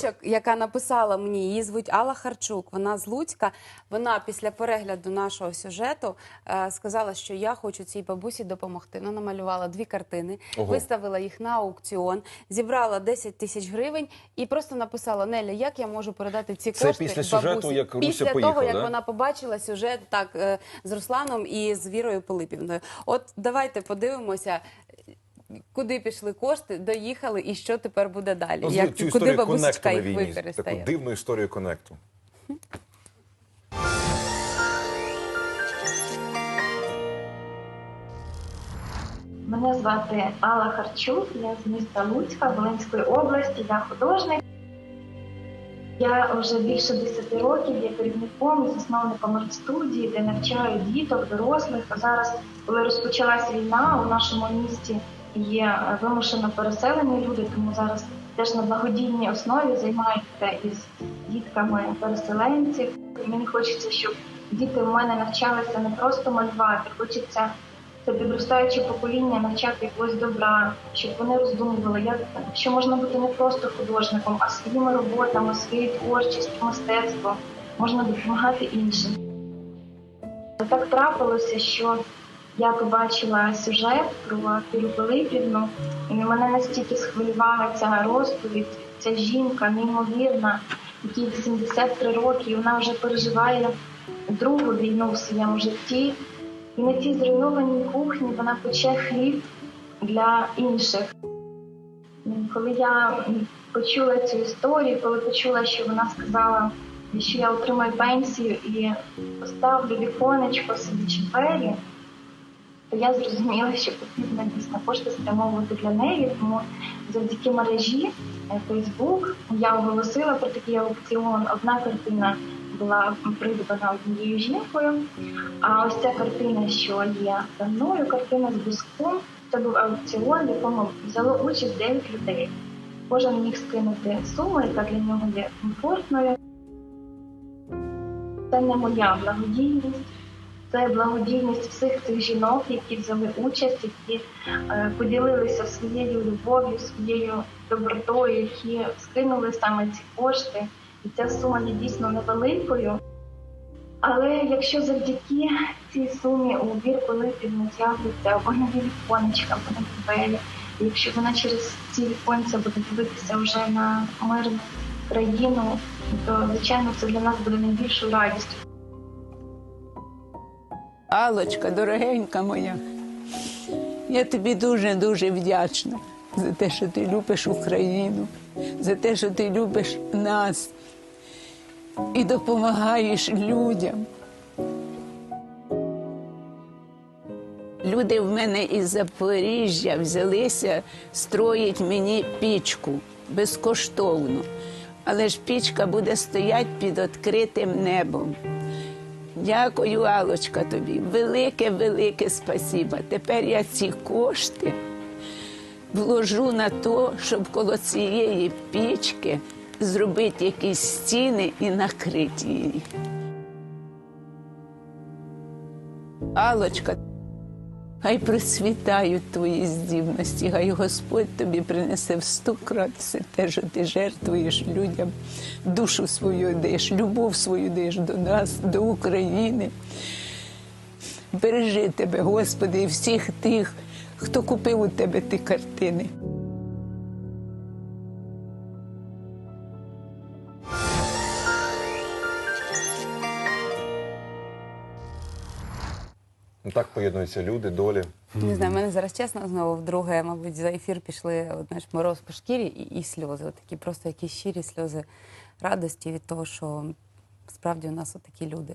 дівчаток, яка написала мені, її звуть Алла Харчук. Вона з Луцька. Вона після перегляду нашого сюжету е, сказала, що я хочу цій бабусі допомогти. Вона намалювала дві картини, Ого. виставила їх на аукціон, зібрала 10 тисяч гривень і просто написала Неля, як я можу передати ці Це кошти після сюжету, бабусі? як Руся після поїхала, того, як да? вона побачила сюжет так е, з Русланом і з Вірою Пилипівною. От давайте подивимося. Куди пішли кошти, доїхали, і що тепер буде далі? Ну, Як цю куди історію бабусечка їх використає? таку дивну історію коннекту. Мене звати Алла Харчук, я з міста Луцька, Волинської області, я художник. Я вже більше 10 років є керівником і засновником арт-студії, де навчаю діток, дорослих. А зараз, коли розпочалась війна, у нашому місті є вимушено переселені люди, тому зараз теж на благодійній основі займаюся із дітками переселенців. Мені хочеться, щоб діти у мене навчалися не просто малювати, хочеться це підростаюче покоління навчати якогось добра, щоб вони роздумували, як що можна бути не просто художником, а своїми роботами, своєю творчістю, мистецтвом можна допомагати іншим. Так трапилося, що я побачила сюжет про Кіру Пилипівну, і мене настільки схвилювала ця розповідь, ця жінка неймовірна, якій 83 роки, і вона вже переживає другу війну в своєму житті. І на цій зруйнованій кухні вона пече хліб для інших. Коли я почула цю історію, коли почула, що вона сказала, що я отримаю пенсію і поставлю віконечко собі чи двері, то я зрозуміла, що потрібно дійсно кошти спрямовувати для неї. Тому завдяки мережі е, Facebook я оголосила про такий аукціон. Одна картина була придбана однією жінкою. А ось ця картина, що є за мною, картина з буском, це був аукціон, в якому взяло участь 9 людей. Кожен міг скинути суму, яка для нього є комфортною. Це не моя благодійність, це благодійність всіх цих жінок, які взяли участь, які е, поділилися своєю любов'ю, своєю добротою, які скинули саме ці кошти. І ця сума є дійсно невеликою. Але якщо завдяки цій сумі у бір Пилипівни з'являться або нові віконечка, або нові двері, якщо вона через ці віконця буде дивитися вже на мирну країну, то звичайно це для нас буде найбільшою радістю. Алочка, дорогенька моя, я тобі дуже-дуже вдячна за те, що ти любиш Україну, за те, що ти любиш нас і допомагаєш людям. Люди в мене із Запоріжжя взялися строїть мені пічку безкоштовно. Але ж пічка буде стояти під відкритим небом. Дякую, Алочка, тобі. Велике, велике спасіба. Тепер я ці кошти вложу на те, щоб коло цієї пічки зробити якісь стіни і накрити її. Алочка, хай процвітають твої здібності, хай Господь тобі принесе в сто крат все те, що ти жертвуєш людям, душу свою даєш, любов свою даєш до нас, до України. Бережи тебе, Господи, і всіх тих, хто купив у тебе ті картини. Ну, Так поєднуються люди, долі. Не знаю, в мене зараз чесно знову вдруге, мабуть, за ефір пішли от, знаєш, мороз по шкірі і, і сльози. От такі просто якісь щирі сльози радості від того, що справді у нас от такі люди.